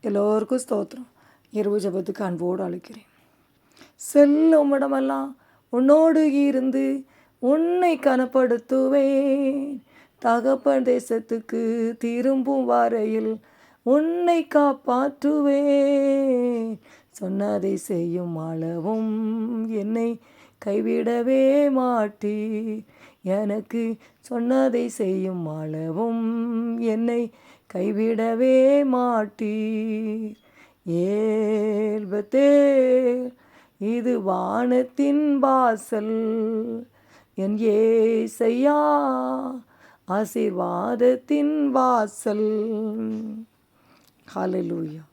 எல்லோருக்கும் ஸ்தோத்திரம். இரவு ஜபத்துக்கு அன்போடு அழைக்கிறேன். செல்லும் இடமெல்லாம் உன்னோடு இருந்து உன்னை கனப்படுத்துவேன். தகப்பன் தேசத்துக்கு திரும்பும் வரையில் உன்னை காப்பாற்றுவேன். சொன்னதை செய்யும் அளவும் என்னை கைவிடவே மாட்டி எனக்கு சொன்னதை செய்யும் அளவும் என்னை கைவிடவே மாட்டீர். ஏல்பத்தே இது வானத்தின் வாசல். என் ஏசையா ஆசீர்வாதத்தின் வாசல். ஹாலலூயா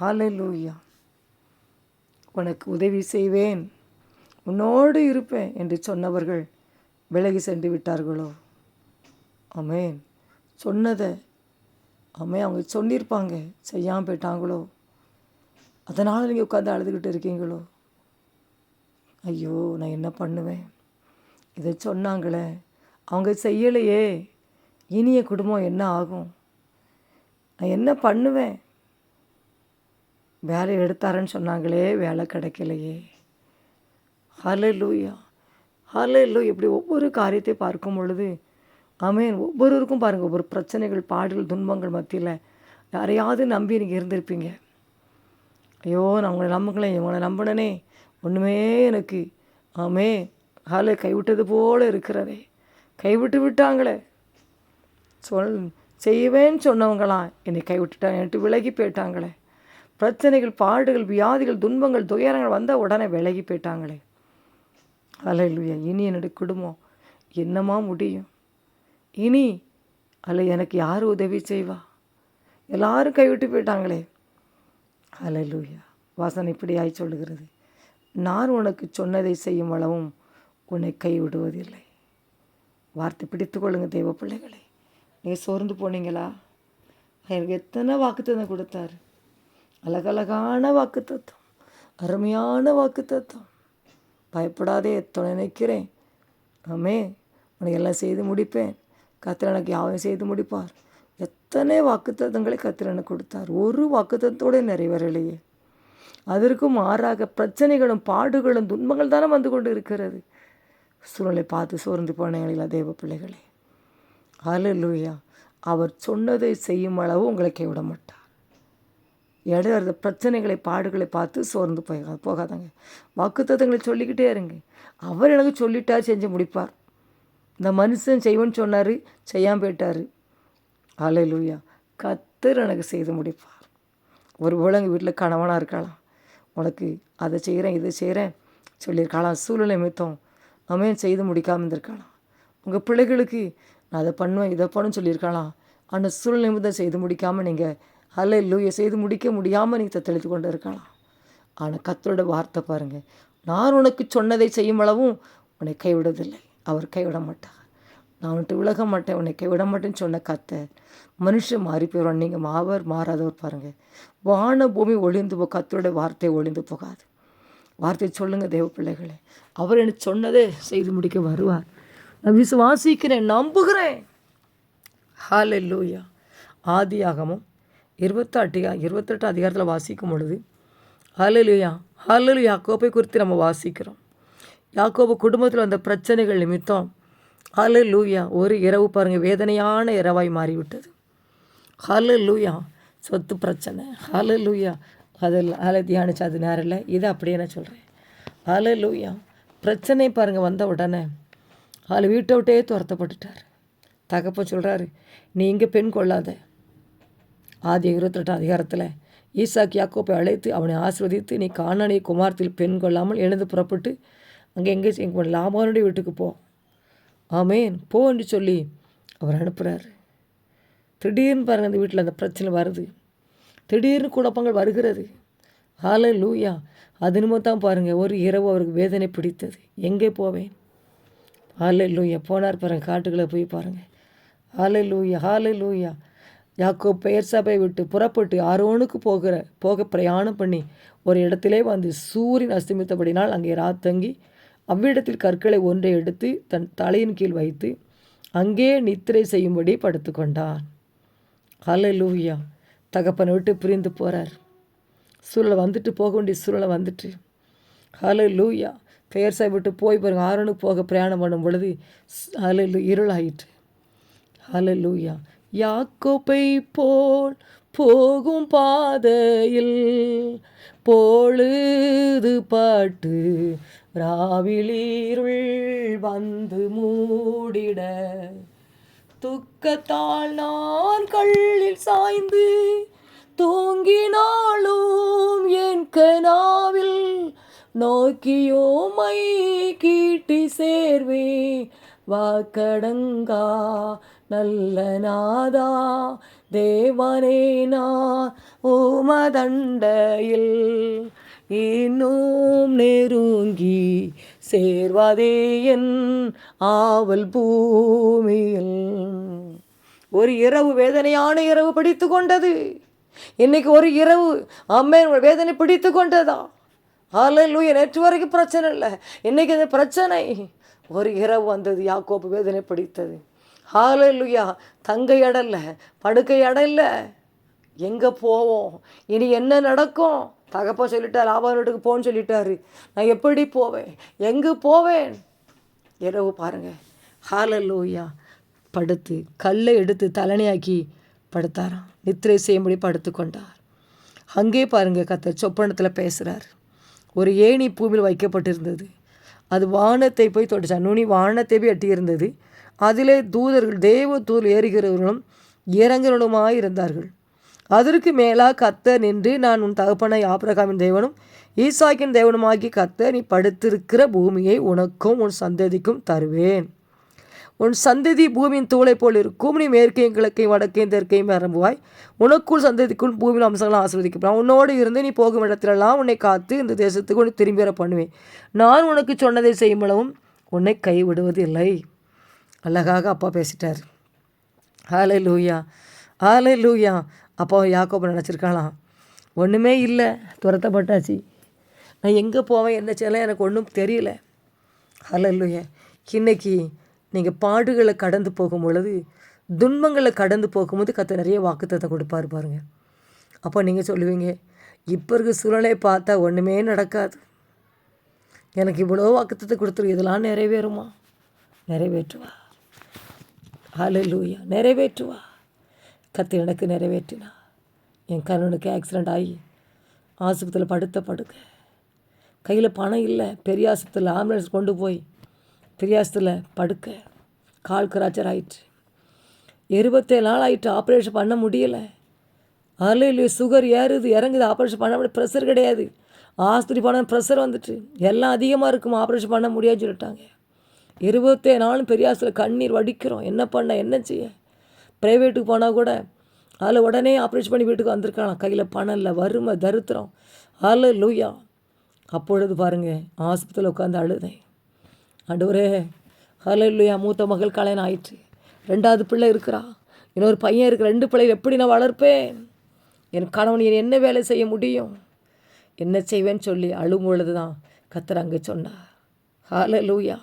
ஹாலலூயா உனக்கு உதவி செய்வேன். உன்னோடு இருப்பேன் என்று சொன்னவர்கள் விலகி சென்று விட்டார்களோ? அமேன் சொன்னதை ஆமே அவங்க சொல்லியிருப்பாங்க செய்யாமல் போயிட்டாங்களோ? அதனால் நீங்கள் உட்காந்து அழுதுகிட்டு இருக்கீங்களோ? ஐயோ நான் என்ன பண்ணுவேன்? இதை சொன்னாங்களே. அவங்க செய்யலையே. இனிய குடும்பம் என்ன ஆகும்? நான் என்ன பண்ணுவேன்? வேலை எடுத்தாரன்னு சொன்னாங்களே வேலை கிடைக்கலையே. ஹலே லூயா ஹலே லூ இப்படி ஒவ்வொரு காரியத்தை பார்க்கும் பொழுது ஆமேன். ஒவ்வொருவருக்கும் பாருங்கள் ஒவ்வொரு பிரச்சனைகள் பாடுகள் துன்பங்கள் மத்தியில் யாரையாவது நம்பி நீங்கள் இருந்திருப்பீங்க. ஐயோ நான் உங்களை நம்புங்களேன் இவங்களை நம்பினனே. ஒன்றுமே எனக்கு ஆமே ஹாலே கைவிட்டது போல இருக்கிறதே. கைவிட்டு விட்டாங்களே. சொல் செய்வேன்னு சொன்னவங்களாம் என்னை கைவிட்டுட்டாங்க என்கிட்ட விலகி போயிட்டாங்களே. பிரச்சனைகள் பாடுகள் வியாதிகள் துன்பங்கள் துயரங்கள் வந்த உடனே விலகி போயிட்டாங்களே. அலையிலுயா இனி என்னுடைய குடும்பம் என்னமா முடியும்? இனி அதில் எனக்கு யார் உதவி செய்வா? எல்லாரும் கைவிட்டு போயிட்டாங்களே. அலையிலுயா வாசனை இப்படியாய் சொல்லுகிறது. நான் உனக்கு சொன்னதை செய்யும் அளவும் உன்னை கைவிடுவதில்லை. வார்த்தை பிடித்து கொள்ளுங்க தெய்வ பிள்ளைகளை. நீங்கள் சோர்ந்து போனீங்களா? எனக்கு எத்தனை வாக்குத்தத்தம் கொடுத்தாரு. அழகழகான வாக்குத்தத்தம். அருமையான வாக்குத்தத்தம். பயப்படாதே எத்தனை நினைக்கிறேன் ஆமே உனக்கு எல்லாம் செய்து முடிப்பேன். கத்திர எனக்கு யாவையும் செய்து முடிப்பார். எத்தனை வாக்குத்தத்தங்களை கத்திர எனக்கு கொடுத்தார். ஒரு வாக்குத்தத்தோடு நிறைவேறலையே. அதற்கும் மாறாக பிரச்சனைகளும் பாடுகளும் துன்பங்கள் தானே வந்து கொண்டு இருக்கிறது. சூழலை பார்த்து சோர்ந்து போனீங்களா தேவ பிள்ளைகளே. அலலூயா அவர் சொன்னதை செய்யும் அளவு உங்களை கைவிட மாட்டார் இடையிற பிரச்சனைகளை பாடுகளை பார்த்து சோர்ந்து போய் போகாதாங்க. வாக்குத்தத்தங்களை சொல்லிக்கிட்டே இருங்க. அவர் எனக்கு சொல்லிட்டார் செஞ்சு முடிப்பார். இந்த மனுஷன் செய்வேன்னு சொன்னார் செய்யாமல் போயிட்டார். அலையிலூயா கத்தர் எனக்கு செய்து முடிப்பார். ஒரு எங்கள் வீட்டில் கணவனாக இருக்கலாம். உனக்கு அதை செய்கிறேன் இதை செய்கிறேன் சொல்லியிருக்கலாம். சூழ்நிலை மித்தம். அவன் செய்து முடிக்காமல் இருந்திருக்கலாம். உங்கள் பிள்ளைகளுக்கு நான் அதை பண்ணுவேன் இதை பண்ணுன்னு சொல்லியிருக்கலாம். அந்த சூழ்நிலை மித்தம் செய்து முடிக்காமல் நீங்கள் அல்ல லூயை செய்து முடிக்க முடியாமல் நீங்கள் தத்தளித்து கொண்டு இருக்கலாம். ஆனால் கத்தரோட வார்த்தை பாருங்கள் நான் உனக்கு சொன்னதை செய்யும் அளவும் உன்னை கைவிடுவதில்லை அவர் கைவிட மாட்டார் நான் உன்ட்டு விலக மாட்டேன் உன்னை கைவிட மாட்டேன்னு சொன்ன கத்தை மனுஷன் மாறி போயிடும் நீங்கள் மாவர் மாறாதவர் பாருங்கள் வான பூமி ஒளிந்து போ கத்தருடைய வார்த்தை ஒளிந்து போகாது. வார்த்தையை சொல்லுங்கள் தேவ பிள்ளைகளே. அவர் எனக்கு சொன்னதே செய்து முடிக்க வருவார். நான் விசுவாசிக்கிறேன் நம்புகிறேன். ஹாலே லூயா ஆதியாகமும் இருபத்தாட்டு இருபத்தெட்டு அதிகாரத்தில் வாசிக்கும் பொழுது ஹாலலுயா ஹாலலு கோப்பை குறித்து நம்ம வாசிக்கிறோம். யாக்கோபு குடும்பத்தில் வந்த பிரச்சனைகள் நிமித்தம் ஹலு லூயா ஒரு இரவு பாருங்கள் வேதனையான இரவாய் மாறிவிட்டது. ஹலு லூயா சொத்து பிரச்சனை. ஹலு லூயா அதில் அதில் தியானிச்சு அது நேரம் இல்லை. இதை அப்படியே நான் சொல்கிறேன் ஹலு லூயா பிரச்சனை பாருங்கள் வந்த உடனே அதில் வீட்டை விட்டே துரத்தப்பட்டுட்டார். தகப்ப சொல்கிறாரு நீ இங்கே பெண் கொள்ளாத. ஆதி இருபத்தெட்டு அதிகாரத்தில் ஈசாக் யாக்கோப்பை அழைத்து அவனை ஆசிர்வதித்து நீ காணனை குமாரத்தில் பெண் கொள்ளாமல் எழுந்து புறப்பட்டு அங்கே எங்கே எங்கள் லாபானுடைய வீட்டுக்கு போ. ஆமேன். போ என்று சொல்லி அவர் அனுப்புகிறார் திடீர்னு பாருங்கள் அந்த வீட்டில் அந்த பிரச்சனை வருது. திடீர்னு குழப்பங்கள் வருகிறது. ஹால லூயா அது தான் பாருங்கள் ஒரு இரவு அவருக்கு வேதனை பிடித்தது. எங்கே போவேன்? ஹால லூயா போனார் பாருங்கள் காட்டுக்குள்ளே போய் பாருங்கள் ஹால லூயா ஹால லூயா யாக்கோ பெயர் சபை விட்டு புறப்பட்டு ஆரோனுக்கு போகிற போக பிரயாணம் பண்ணி ஒரு இடத்திலே வந்து சூரியன் அஸ்தமித்தபடினால் அங்கே ராத்தங்கி அவ்விடத்தில் கற்களை ஒன்றை எடுத்து தன் தலையின் கீழ் வைத்து அங்கே நித்திரை செய்யும்படி படுத்து கொண்டான் லூவியா தகப்பனை விட்டு பிரிந்து போகிறார் சூழலை வந்துட்டு போக வேண்டிய சூழலை வந்துட்டு. ஹலோ லூயா பெயர் சாய் விட்டு போய் பாருங்க. ஆரோனுக்கு போக பிரயாணம் பண்ணும் பொழுது ஹலோ இருளாயிற்று. ஹலோ லூயா யாக்கோப்பை போல் போகும் பாதையில் பொழுது பாட்டு ராவிலீருள் வந்து மூடிட. துக்கத்தால் நான் கள்ளில் சாய்ந்து தூங்கினாலும் என் கனாவில் நோக்கியோமை கீட்டி சேர்வே. வாக்கடங்கா நல்ல நாதா தேவனே நான் இன்னும் நெருங்கி சேர்வதே என் ஆவல் பூமியில். ஒரு இரவு வேதனையான இரவு பிடித்து கொண்டது. இன்னைக்கு ஒரு இரவு அம்மே வேதனை பிடித்து கொண்டதா? ஹalleluya நேற்று வரைக்கும் பிரச்சனை இல்லை. இன்னைக்கு அது பிரச்சனை. ஒரு இரவு வந்தது யாக்கோப்பு வேதனை பிடித்தது. ஹாலலுயா. தங்கை அடல்ல படுக்கை அடல்ல. எங்கே போவோம்? இனி என்ன நடக்கும்? தகப்பா சொல்லிட்டார் லாபான் வீட்டுக்கு போன்னு சொல்லிட்டாரு. நான் எப்படி போவேன்? எங்கே போவேன்? இரவு பாருங்கள் ஹாலலூயா. படுத்து கல்லை எடுத்து தலைனையாக்கி படுத்தாராம். நித்திரை செய்யும்படி படுத்து கொண்டார். அங்கே பாருங்க கத்தர் சொப்பனத்தில் பேசுகிறார் ஒரு ஏணி பூமியில் வைக்கப்பட்டிருந்தது. அது வானத்தை போய் தொட்டுச்சான் நுனி வானத்தை போய் எட்டியிருந்தது. அதிலே தூதர்கள் தேவ தூர் ஏறுகிறவர்களும் இறங்குறவளுமாய் இருந்தார்கள். அதற்கு மேலாக கத்த நின்று நான் உன் தகப்பனை ஆபிரகாமின் தேவனும் ஈசாக்கின் தேவனுமாகி கத்த நீ படுத்திருக்கிற பூமியை உனக்கும் உன் சந்ததிக்கும் தருவேன். உன் சந்ததி பூமியின் தூளை போல் இருக்கும். நீ மேற்கையும் கிழக்கையும் வடக்கையும் தெற்கையும் நிரம்புவாய். உனக்குள் சந்ததிக்குள் பூமியில் அம்சங்களும் ஆசிர்வதிக்கப்படும். உன்னோடு இருந்து நீ போகும் இடத்திலெல்லாம் உன்னை காத்து இந்த தேசத்துக்கு உன்னை திரும்பி வர பண்ணுவேன். நான் உனக்கு சொன்னதை செய்யும் அளவும் உன்னை கைவிடுவதில்லை. அழகாக அப்பா பேசிட்டார். ஹாலே லூயா ஆலை லூயா அப்பா யாக்கோப நினச்சிருக்காளாம். ஒன்றுமே இல்லை துரத்தப்பட்டாச்சு. நான் எங்கே போவேன் என்ன செய்யலாம் எனக்கு ஒன்றும் தெரியல. ஆலை லூயா இன்னைக்கு நீங்கள் பாடுகளை கடந்து போகும் பொழுது துன்பங்களை கடந்து போகும்போது கற்று நிறைய வாக்குத்தத்தை கொடுப்பாரு பாருங்கள் அப்போ நீங்கள் சொல்லுவீங்க இப்போ இருக்க சூழலை பார்த்தா ஒன்றுமே நடக்காது. எனக்கு இவ்வளோ வாக்குத்தத்தை கொடுத்துரு இதெல்லாம் நிறைவேறுமா? நிறைவேற்றுவா. ஹலலூயா நிறைவேற்றுவா. கத்து எனக்கு நிறைவேற்றினா. என் கணவனுக்கு ஆக்சிடெண்ட் ஆகி ஆஸ்பத்திரியில் படுத்த படுக்க. கையில் பணம் இல்லை. பெரிய ஆஸ்பத்திரியில் ஆம்புலன்ஸ் கொண்டு போய் பெரிய ஆஸ்பத்திரியில் படுக்க. கால் கிராச்சர் ஆயிட்டு இருபத்தேழு நாள் ஆயிட்டு ஆப்ரேஷன் பண்ண முடியலை. அதில் சுகர் ஏறுது இறங்குது. ஆப்ரேஷன் பண்ண முடியாது ப்ரெஷர் கிடையாது. ஆஸ்பத்திரி போனால் ப்ரெஷர் வந்துட்டு. எல்லாம் அதிகமாக இருக்கும். ஆப்ரேஷன் பண்ண முடியாதுன்னு சொல்லிட்டாங்க. இருபத்தே நாளும் பெரியாசில் கண்ணீர் வடிக்கிறோம். என்ன பண்ண என்ன செய்ய? ப்ரைவேட்டுக்கு போனால் கூட அதில் உடனே ஆப்ரேஷன் பண்ணி வீட்டுக்கு வந்திருக்கலாம் கையில் பணம் இல்லை வறுமை தருத்திரம். அதில் லூயா அப்பொழுது பாருங்கள் ஆஸ்பத்திரியில் உட்காந்து அழுதேன். ஆண்டவரே ஹலோ லூயா மூத்த மகள் கல்யாணம் ஆயிடுச்சு ரெண்டாவது பிள்ளை இருக்கிறா. இன்னொரு பையன் இருக்கிற ரெண்டு பிள்ளைகள் எப்படி நான் வளர்ப்பேன்? என் கணவன் என்ன வேலை செய்ய முடியும்? என்ன செய்வேன்னு சொல்லி அழும் பொழுது தான் கத்துறாங்க அங்கே சொன்னார். ஹால லூயா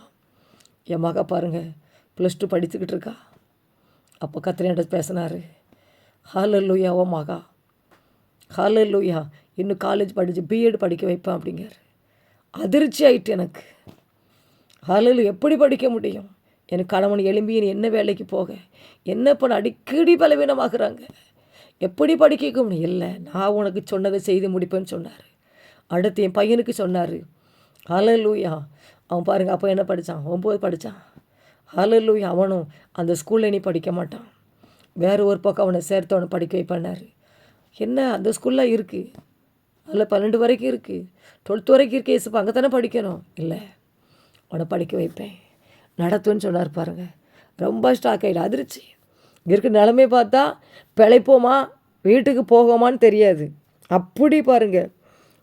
என் மக பாருங்கள் ப்ளஸ் டூ படிச்சுக்கிட்டு இருக்கா. அப்போ கத்திரிட்ட பேசினார் ஹால லூயா ஓ மகா. ஹாலல்லூயா லூயா இன்னும் காலேஜ் படித்து பிஎட் படிக்க வைப்பேன் அப்படிங்கிறார். அதிர்ச்சி ஆயிட்டு எனக்கு. ஹாலில் எப்படி படிக்க முடியும்? எனக்கு கணவன் எழும்பி நீ என்ன வேலைக்கு போக? என்ன பண்ண? அடிக்கடி பலவீனமாகறாங்க. எப்படி படிக்க முடியும் இல்லை நான் உனக்கு சொன்னதை செய்து முடிப்பேன்னு சொன்னார். அடுத்து என் பையனுக்கு சொன்னார் ஹலலூயா அவன் பாருங்கள் அப்போ என்ன படித்தான் ஒம்பது படித்தான் அலல்லூய் அவனும் அந்த ஸ்கூலில் நீ படிக்க மாட்டான். வேறு ஒரு பக்கம் அவனை சேர்த்து அவனை படிக்க வைப்பானார். என்ன அந்த ஸ்கூலில் இருக்குது அதில் பன்னெண்டு வரைக்கும் இருக்குது டுவெல்த் வரைக்கும் இருக்குது ஏசப்பா அங்கே தானே படிக்கணும்? இல்லை அவனை படிக்க வைப்பேன். நடத்துன்னு சொன்னார் பாருங்க. ரொம்ப ஸ்டாக் ஆகிடு அதிர்ச்சி. இருக்க நிலமை பார்த்தா பிழைப்போமா? வீட்டுக்கு போகோமான்னு தெரியாது. அப்படி பாருங்கள்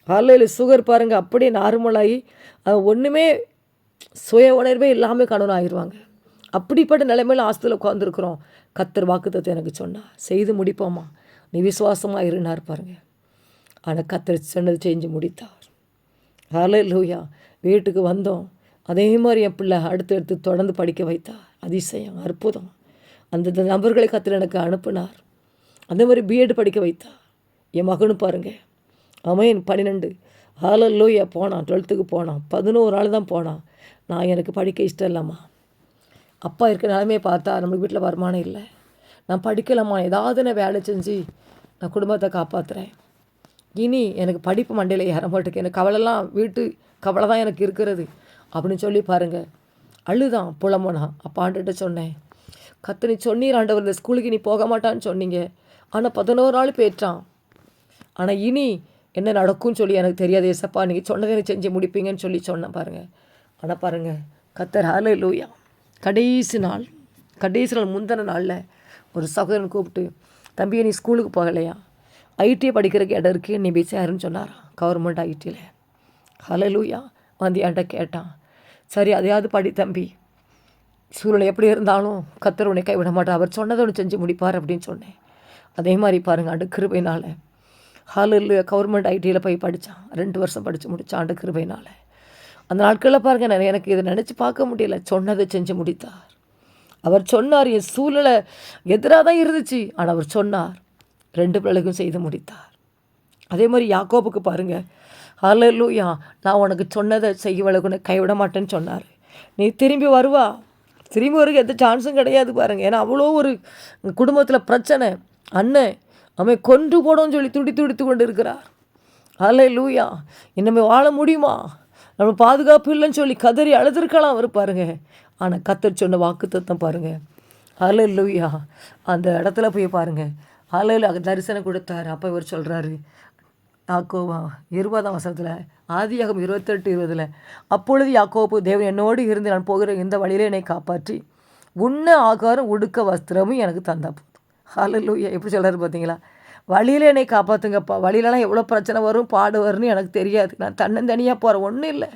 காலையில் சுகர் பாருங்கள் அப்படியே நார்மலாகி அது ஒன்றுமே சுய உணர்வே இல்லாமல் கணவன் ஆயிடுவாங்க அப்படிப்பட்ட நிலைமையில் ஆஸ்பத்திரியில் உட்காந்துருக்குறோம் கத்தர் வாக்குத்தத்தை எனக்கு சொன்னால் செய்து முடிப்போமா? நீ விசுவாசமாக இருந்தார் பாருங்க. ஆனால் கத்தர் சொன்னது செஞ்சு முடித்தார். ஹலே லூயா வீட்டுக்கு வந்தோம். அதே மாதிரி என் பிள்ளை அடுத்து அடுத்து தொடர்ந்து படிக்க வைத்தார். அதிசயம் அற்புதம். அந்த நபர்களை கத்தர் எனக்கு அனுப்பினார். அதே மாதிரி பிஎட் படிக்க வைத்தார். என் மகனு பாருங்க. அவன் பன்னிரெண்டு. ஹாலல்லோயா போனான் டுவெல்த்துக்கு போனான். பதினோரு நாள் தான் போனான். நான் எனக்கு படிக்க இஷ்டம் இல்லைம்மா. அப்பா இருக்க நிலமையை பார்த்தா நம்மளுக்கு வீட்டில் வருமானம் இல்லை. நான் படிக்கலாமா ஏதாவது நான் வேலை செஞ்சு நான் குடும்பத்தை காப்பாற்றுறேன் இனி எனக்கு படிப்பு மண்டையில் ஏற மாட்டேங்க எனக்கு கவலைலாம் வீட்டு கவலை தான் எனக்கு இருக்கிறது. அப்படின்னு சொல்லி பாருங்கள் அழுதான் புலம்புனா. அப்பான்ட்டு சொன்னேன் கத்து நீ சொன்னீர் ஆண்டவர் இந்த ஸ்கூலுக்கு நீ போக மாட்டான்னு சொன்னீங்க. ஆனால் பதினோரு நாள் போயிட்டான். ஆனால் இனி என்ன நடக்கும்னு சொல்லி எனக்கு தெரியாது ஏசப்பா. நீங்கள் சொன்னதை எனக்கு செஞ்சு முடிப்பீங்கன்னு சொல்லி சொன்னேன் பாருங்கள் ஆனால் பாருங்கள் கத்தர் ஹாலே லூயா கடைசி நாள் கடைசி நாள் முந்தின நாளில் ஒரு சகோதரன் கூப்பிட்டு தம்பியை நீ ஸ்கூலுக்கு போகலையா? ஐடிஐ படிக்கிறதுக்கு இடம் இருக்கு நீ போய் சேருன்னு கவர்மெண்ட் ஐடியில் ஹலோ லூயா வந்து என்கிட்ட கேட்டான். சரி அதையாவது படி தம்பி. சூழ்நிலை எப்படி இருந்தாலும் கத்தர் உன்னை கைவிட மாட்டார். அவர் சொன்னதை ஒன்று செஞ்சு முடிப்பார் அப்படின்னு சொன்னேன். அதே மாதிரி பாருங்கள் அண்டு கிருபைனால் ஹாலில் கவர்மெண்ட் ஐடியில் போய் படித்தான் ரெண்டு வருஷம் படித்து முடித்தான் அண்டு கிருபைனால் அந்த நாட்களில் பாருங்கள் நான் எனக்கு இதை நினச்சி பார்க்க முடியல. சொன்னதை செஞ்சு முடித்தார். அவர் சொன்னார் என் சூழலை எதிராக தான் இருந்துச்சு. ஆனால் அவர் சொன்னார் ரெண்டு பிள்ளைக்கும் செய்து முடித்தார். அதே மாதிரி யாக்கோபுக்கு பாருங்கள் ஹalleluya நான் உனக்கு சொன்னதை செய்ய வழக்குன்னு கைவிட மாட்டேன்னு சொன்னார். நீ திரும்பி வருவா? திரும்பி வருக எந்த சான்ஸும் கிடையாது பாருங்கள் ஏன்னா அவ்வளோ ஒரு குடும்பத்தில் பிரச்சனை. அண்ணன் அவன் கொன்று போடோன்னு சொல்லி துடி துடித்து கொண்டு இருக்கிறார். ஹலே லூயா இன்னமே வாழ முடியுமா? நம்ம பாதுகாப்பு இல்லைன்னு சொல்லி கதறி அழுதுருக்கலாம் அவர் பாருங்கள் ஆனால் கத்தர் சொன்ன வாக்கு தத்தம் பாருங்கள் ஹலே லூயா அந்த இடத்துல போய் பாருங்கள் ஹலையில் தரிசனம் கொடுத்தாரு. அப்போ இவர் சொல்கிறாரு யாக்கோவா இருபதாம் வசனத்தில் ஆதியாகம் இருபத்தெட்டு இருபதில் அப்பொழுது யாக்கோப்பு தேவன் என்னோடு இருந்து நான் போகிற இந்த வழியிலே என்னை காப்பாற்றி உண்ண ஆகாரம் உடுக்க வஸ்திரமும் எனக்கு தந்தா போதும் ஹalleluya. எப்படி சொல்கிறாரு பார்த்தீங்களா வழியில் என்னை காப்பாற்றுங்கப்பா வழியிலலாம் எவ்வளோ பிரச்சனை வரும் பாடு வரும்னு எனக்கு தெரியாது. நான் தன்னந்தனியாக போகிறேன் ஒன்றும் இல்லை.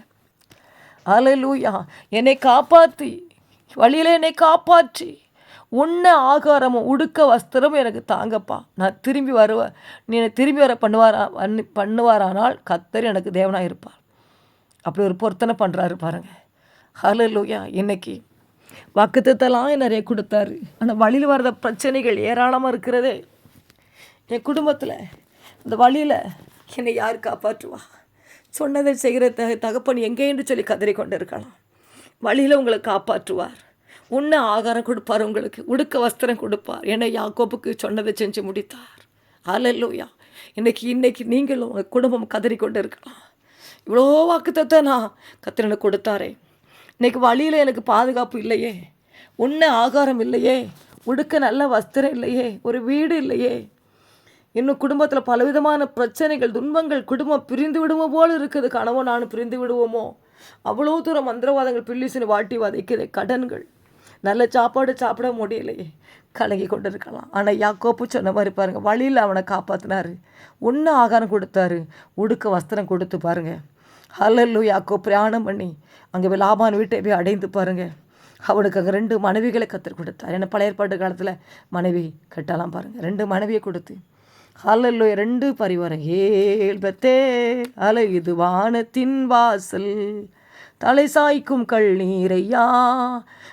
அலலூயா என்னை காப்பாற்றி வழியில் என்னை காப்பாற்றி. உன்ன ஆகாரமும் உடுக்க வஸ்திரமும் எனக்கு தாங்கப்பா. நான் திரும்பி வருவேன் நீ என்னை திரும்பி வர பண்ணுவாரா பண்ணி பண்ணுவாரானால் கத்தர் எனக்கு தேவனாக இருப்பார். அப்படி ஒரு பொருத்தனை பண்ணுறாரு பாருங்கள் ஹலலூயா இன்னைக்கு வாக்குத்தத்தெல்லாம் நிறைய கொடுத்தாரு. ஆனால் வழியில் வர்ற பிரச்சனைகள் ஏராளமாக இருக்கிறதே. என் குடும்பத்தில் இந்த வழியில் என்னை யார் காப்பாற்றுவா? சொன்னதை செய்கிற த தகப்பன் எங்கே என்று சொல்லி கதறி கொண்டு இருக்கலாம் வழியில் உங்களை காப்பாற்றுவார். உண்ண ஆகாரம் கொடுப்பார் உங்களுக்கு. உடுக்க வஸ்திரம் கொடுப்பார். என்னை யாக்கோப்புக்கு சொன்னதை செஞ்சு முடித்தார். ஹalleluya இன்னைக்கு இன்னைக்கு நீங்களும் உங்கள் குடும்பம் கதறி கொண்டு இருக்கலாம் இவ்வளோ வாக்குத்தத்தை நான் கத்திரனுக்கு கொடுத்தாரே. இன்னைக்கு வழியில் எனக்கு பாதுகாப்பு இல்லையே. உண்ண ஆகாரம் இல்லையே. உடுக்க நல்ல வஸ்திரம் இல்லையே. ஒரு வீடு இல்லையே. இன்னும் குடும்பத்தில் பலவிதமான பிரச்சனைகள் துன்பங்கள் குடும்பம் பிரிந்து விடுமோ போல் இருக்குது. கணவன் நானும் பிரிந்து விடுவோமோ? அவ்வளோ தூரம் மந்திரவாதங்கள் பில்லிசின்னு வாட்டி வதைக்குது கடன்கள். நல்ல சாப்பாடு சாப்பிட முடியலையே. கலங்கி கொண்டு இருக்கலாம் ஆனால் யாக்கோப்பு சொன்ன மாதிரி பாருங்கள் வழியில் அவனை காப்பாற்றினாரு ஒன்று ஆகாரம் கொடுத்தாரு. உடுக்க வஸ்திரம் கொடுத்து பாருங்கள் ஹலல்லு யாக்கோ பிரயாணம் பண்ணி அங்கே போய் லாபான் வீட்டை போய் அடைந்து பாருங்க. அவனுக்கு அங்கே ரெண்டு மனைவிகளை கற்றுக் கொடுத்தார். ஏன்னா பழைய ஏற்பாட்டு காலத்தில் மனைவி கட்டலாம் பாருங்கள் ரெண்டு மனைவியை கொடுத்து ஹalleluya. ரெண்டு பரிவாரம் ஏல்பத்தே அல அலை இது வானத்தின் வாசல். தலை சாய்க்கும் கள் நீரையா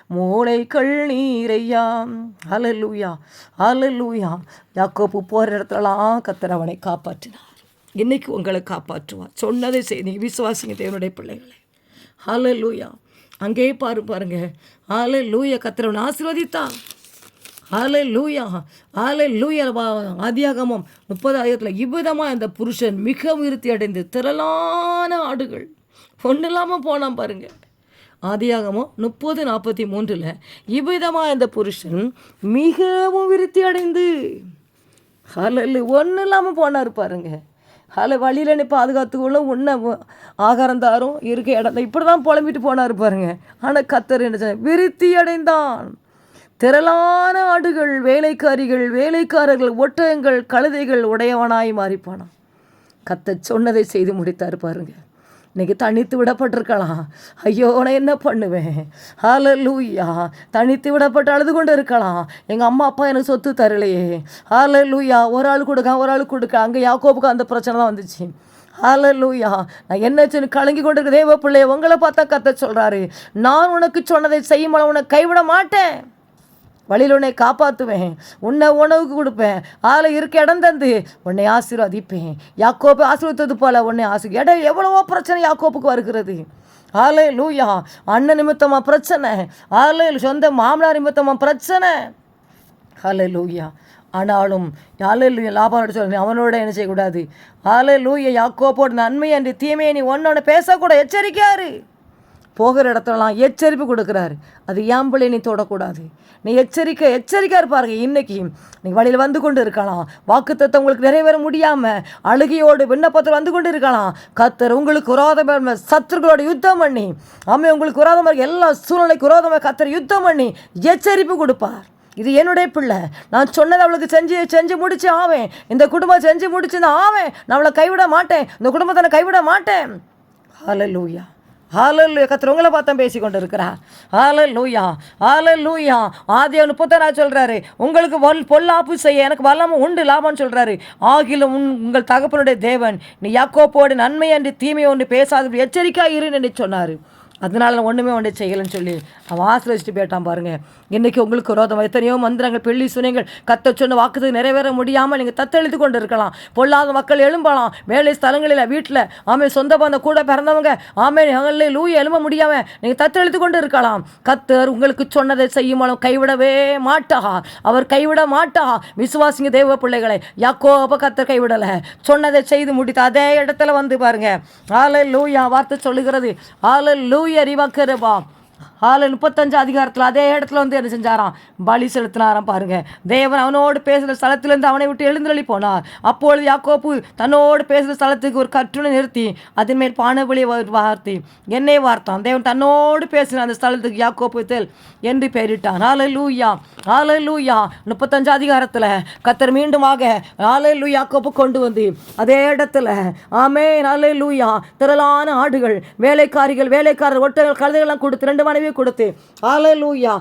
மூளை கள் நீரையா அலலூயா ஹalleluya. யாக்கோப்பு போகிற இடத்துலலாம் கத்திரவனை காப்பாற்றினார். இன்னைக்கு உங்களை காப்பாற்றுவார். சொன்னதை செய்தி நீ விசுவாசிங்க தேவனுடைய பிள்ளைகளை. ஹalleluya. அங்கேயே பாரு பாருங்க. ஹalleluya. கத்தரவன் ஆசீர்வதித்தான் ஆலை லூயா ஆலை லூயா ஆதியாகமம் முப்பதாயிரத்தில் இவ்விதமாக இந்த புருஷன் மிக விருத்தி அடைந்து திரளான ஆடுகள். ஒன்று இல்லாமல் போனான் பாருங்கள் ஆதியாகமோ முப்பது நாற்பத்தி மூன்றில் இவ்விதமாக இந்த புருஷன் மிகவும் விருத்தி அடைந்து ஹலல் ஒன்றும் இல்லாமல் போனார் பாருங்க. ஹல வழியில் நீ பாதுகாத்துக்குள்ள உன்னை ஆகாரம் தாரும் இருக்க இடம் இப்படி தான் புலம்பிட்டு போனார் பாருங்க. ஆனால் கத்தர் என்ன விருத்தி அடைந்தான். திரளான ஆடுகள் வேலைக்காரிகள் வேலைக்காரர்கள் ஒட்டகங்கள் கழுதைகள் உடையவனாய் மாறிப்பானான் கத்த சொன்னதை செய்து முடித்தார் பாருங்க. இன்னைக்கு தனித்து விடப்பட்டிருக்கலாம். ஐயோ நான் என்ன பண்ணுவேன்? ஹalleluya. தனித்து விடப்பட்டு அழுது கொண்டு இருக்கலாம் எங்கள் அம்மா அப்பா எனக்கு சொத்து தரலையே. ஹால லூயா ஒரு ஆள் கொடுக்க ஒரு ஆள் கொடுக்க அங்கே யாக்கோப்புக்கு அந்த பிரச்சனை தான் வந்துச்சு. ஹalleluya. நான் என்ன கலங்கி கொண்டு இருக்க தேவ பிள்ளைய உங்களை பார்த்தா கத்த சொல்கிறாரு நான் உனக்கு சொன்னதை செய்யும் உனக்கு கைவிட மாட்டேன். வழியில் உன்னை காப்பாற்றுவேன் உன்னை உணவுக்கு கொடுப்பேன். ஆளை இருக்க இடம் தந்து உன்னை ஆசீர்வதிப்பேன். யாக்கோப்பை ஆசீர்வதித்தது போல உன்னை ஆசீர் இடம் எவ்வளவோ பிரச்சனை யாக்கோப்புக்கு வருகிறது. ஆலே லூயா அண்ணன் நிமித்தமா பிரச்சனை. ஆலே சொந்த மாமனார் நிமித்தமா பிரச்சனை. ஹலே லூயா ஆனாலும் யாலே லூயா லாபம் அடிச்சு அவனோட என்ன செய்யக்கூடாது? ஆலே லூயா யாக்கோப்போட நன்மை அன்று தீமையை நீ ஒன்னோட பேசக்கூட எச்சரிக்கையாரு போகிற இடத்துலலாம் எச்சரிப்பு கொடுக்குறாரு. அது ஏன் பிள்ளை நீ தொடக்கூடாது? நீ எச்சரிக்கை எச்சரிக்கையாக இருப்பாருங்க. இன்னைக்கு நீ வழியில் வந்து கொண்டு இருக்கலாம். வாக்குத்தத்தை உங்களுக்கு நிறைவேற முடியாமல் அழுகையோடு விண்ணப்பத்தில் வந்து கொண்டு இருக்கலாம். கத்தர் உங்களுக்கு விரோதமாக சத்துருக்களோட யுத்தம் பண்ணி அம்மை உங்களுக்கு விரோதமாக எல்லா சூழ்நிலைக்கு விரோதமாக கத்தர் யுத்தம் பண்ணி எச்சரிப்பு கொடுப்பார். இது என்னுடைய பிள்ளை. நான் சொன்னதை அவளுக்கு செஞ்சு செஞ்சு முடிச்சு ஆவேன். இந்த குடும்பம் செஞ்சு முடிச்சு நான் ஆவேன். நான் அவளை கைவிட மாட்டேன். இந்த குடும்பத்தை நான் கைவிட மாட்டேன். ஹலலூயா ஹalleluya கத்தர் உங்களை பார்த்தா பேசி கொண்டு இருக்கிறார் ஹalleluya ஹalleluya ஆதியா முப்பத்தாறு சொல்கிறாரு உங்களுக்கு வல் பொல்லாப்பு செய்ய எனக்கு வல்லமும் உண்டு லாபம்னு சொல்கிறாரு ஆகிலும் உன் உங்கள் தகப்பனுடைய தேவன் நீ யாக்கோப்போடு நன்மை அன்று தீமை ஒன்று பேசாத எச்சரிக்கையாக இருன்னு சொன்னார். அதனால நான் ஒன்றுமே ஒன்று செய்யலைன்னு சொல்லி அவன் ஆசிரியச்சிட்டு போயிட்டான் பாருங்க. இன்றைக்கி உங்களுக்கு விரோதம். எத்தனையோ மந்திரங்கள் பெள்ளி சுனைகள் கத்த சொன்ன வாக்குறது நிறைவேற முடியாமல் நீங்கள் தத்தெழுத்து கொண்டு இருக்கலாம் பொல்லாத மக்கள் எழும்பலாம். வேலை ஸ்தலங்களில் வீட்டில் ஆமே சொந்த பந்த கூட பிறந்தவங்க ஆமே எங்களே லூய் எழும்ப முடியாமல் நீங்கள் தத்தெழுத்து கொண்டு இருக்கலாம் கத்தர் உங்களுக்கு சொன்னதை செய்யும் மூலம் கைவிடவே மாட்டா அவர் கைவிட மாட்டா விசுவாசிங்க தேவ பிள்ளைகளை யாக்கோப கத்தர் கைவிடலை. சொன்னதை செய்து முடித்து அதே இடத்துல வந்து பாருங்க. ஆலை லூயா வார்த்தை சொல்லுகிறது. ஆலை லூயா அறிவாக்கிறபா அதில் முப்பத்தஞ்சு அதிகாரத்தில் அதே இடத்துல வந்து என்ன செஞ்சாராம்? பலி செலுத்தினாராம் பாருங்க. தேவன் அவனோடு பேசுகிற ஸ்தலத்திலிருந்து அவனை விட்டு எழுந்தள்ளி போனார். அப்பொழுது யாக்கோப்பு தன்னோடு பேசுகிற ஸ்தலத்துக்கு ஒரு கற்றுனை நிறுத்தி அதன் மேல் பானபலியை வார்த்தை என்னை வார்த்தான். தேவன் தன்னோடு பேசின அந்த ஸ்தலத்துக்கு யாக்கோப்பு தெல் என்று பெயரிட்டான். ஆலை லூயா ஆலை லூயா முப்பத்தஞ்சு அதிகாரத்தில் கத்தர் மீண்டுமாக ஆலை லூ யாக்கோப்பு கொண்டு வந்து அதே இடத்துல ஆமே ஆலை லூயா திரளான ஆடுகள் வேலைக்காரிகள் வேலைக்காரர் ஒட்டங்கள் கழுதைகள்லாம் கொடுத்து ரெண்டு மனைவி கொடுத்து ஆலை லூயா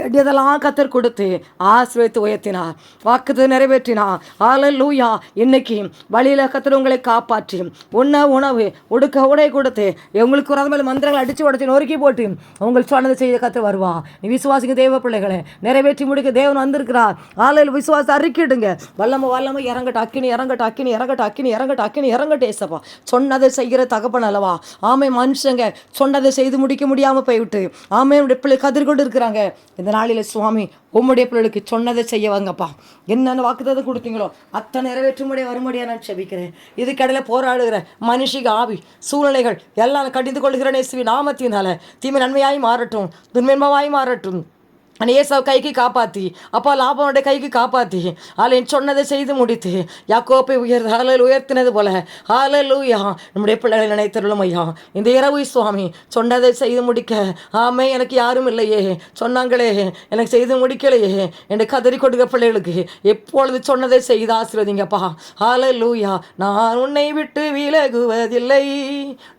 வேண்டியதெல்லாம் கத்தர் கொடுத்து ஆசிரியத்து உயர்த்தினார். வாக்குது நிறைவேற்றினார். ஆலை லூயா இன்னைக்கு வழியில் கத்தர் உங்களை காப்பாற்றி உண்ண உணவு உடுக்க உடை கொடுத்து உங்களுக்கு ஒரு மேலே மந்திரங்களை அடித்து உடச்சி நொறுக்கி போட்டு உங்களுக்கு சொன்னதை செய்ய கத்தர் வருவா நீ விசுவாசிக்க தேவ பிள்ளைகளை நிறைவேற்றி முடிக்க தேவன் வந்திருக்கிறார். ஆலையில் விசுவாசம் அறிக்கிடுங்க. வல்லம வல்லம இறங்கட்ட அக்கினி இறங்கட்ட அக்கினி இறங்கட்ட அக்கினி இறங்கட்ட அக்கினி இறங்கட்ட ஏசப்பா. சொன்னதை செய்கிற தகப்பன் அல்லவா? ஆமை மனுஷங்க சொன்னதை செய்து முடிக்க முடியாமல் போய்விட்டு ஆமை பிள்ளை கதிர் கொண்டு இருக்கிறாங்க இந்த நாளில் சுவாமி உம்முடைய பிள்ளைகளுக்கு சொன்னதை செய்ய வாங்கப்பா என்னென்ன வாக்குதான் கொடுத்தீங்களோ அத்தனை நிறைவேற்றும்படிய வரும்படியா நான் செபிக்கிறேன். இது கடையில் போராடுகிற மனுஷிக ஆவி சூழ்நிலைகள் எல்லாம் கடிந்து கொள்கிறேன் இயேசுவி நாமத்தினால தீமை நன்மையாய் மாறட்டும் துன்மென்மமாய் மாறட்டும். ஏசாவை கைக்கு காப்பாற்றி அப்பா லாபனுடைய கைக்கு காப்பாற்றி ஆலை சொன்னதை செய்து முடித்து. யாக்கோப்பை உயர் ஆலையில் உயர்த்தினது போல. ஆலலூயா. நம்முடைய பிள்ளைகளை நினைத்தருளும் ஐயா. இந்த இரவு சுவாமி சொன்னதை செய்து முடிக்க. ஆமே எனக்கு யாரும் இல்லையே. சொன்னாங்களே எனக்கு செய்து முடிக்கலையே. என்று கதறி கொடுக்க பிள்ளைகளுக்கு எப்பொழுது சொன்னதை செய்து ஆசிர்வதிங்கப்பா. ஆலலூயா. நான் உன்னை விட்டு விலகுவதில்லை.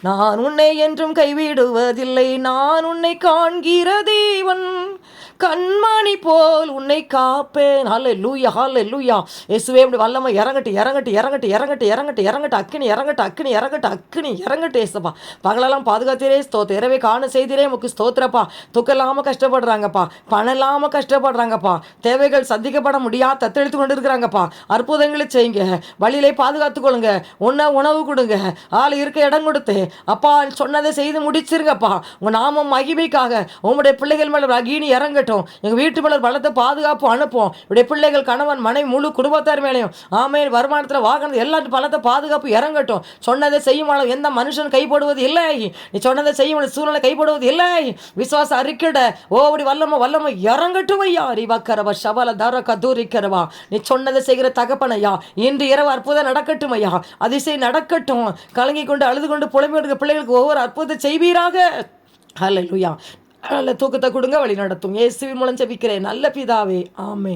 நான் உன்னை என்றும் கைவிடுவதில்லை. நான் உன்னை காண்கிற தேவன். கண்மணி போல் உன்னை காப்பேன். ஹாலே லூயா ஹாலே லூயா இயேசுவே இப்படி வல்லமை இறங்கட்டு இறங்கட்டு இறங்கட்டு இறங்கட்டு இறங்கட்டு இறங்கட்டு அக்கினி இறங்கட்டு அக்கினி இறங்கட்டு அக்கினி இறங்கட்டு ஏசப்பா பகலெல்லாம் பாதுகாத்திரே ஸ்தோத்த இரவே காண செய்திரே முக்கு ஸ்தோத்திரப்பா. துக்கம் இல்லாமல் கஷ்டப்படுறாங்கப்பா. பணம் இல்லாமல் கஷ்டப்படுறாங்கப்பா. தேவைகள் சந்திக்கப்பட முடியாது தத்தெடுத்து கொண்டு இருக்கிறாங்கப்பா அற்புதங்களை செய்யுங்க. வழியிலே பாதுகாத்து கொள்ளுங்க. உன்ன உணவு கொடுங்க. ஆள் இருக்க இடம் கொடுத்து அப்பா சொன்னதை செய்து முடிச்சிருங்கப்பா. உன் நாமம் மகிமைக்காக உங்களுடைய பிள்ளைகள் மேலே அகீனி இறங்கட்டும். எங்கள் வீட்டு மேலே பலத்தை பாதுகாப்பு அனுப்புவோம். இப்படி பிள்ளைகள் கணவன் மனைவி முழு குடும்பத்தார் மேலேயும். ஆமே வருமானத்தில் வாகனத்தில் எல்லாத்து பலத்தை பாதுகாப்பு இறங்கட்டும். சொன்னதை செய்யும் எந்த மனுஷன் கைப்படுவது இல்லை? நீ சொன்னதை செய்யும் சூழ்நிலை கைப்படுவது இல்லை? விசுவாச அறிக்கிட ஓடி வல்லம வல்லம இறங்கட்டும் ஐயா. அறிவாக்கரவா சபல தர கதூரிக்கிறவா நீ சொன்னதை செய்கிற தகப்பனையா இன்று இரவு அற்புதம் நடக்கட்டும் ஐயா. அதிசயம் நடக்கட்டும். கலங்கி கொண்டு அழுது கொண்டு புலம்பி பிள்ளைகளுக்கு ஒவ்வொரு அற்புதத்தை செய்வீராக. ஹalleluya. நல்ல தூக்கத்தை கொடுங்க வழி நடத்தும். இயேசுவின் மூலம் ஜெபிக்கிறேன். நல்ல பிதாவே ஆமே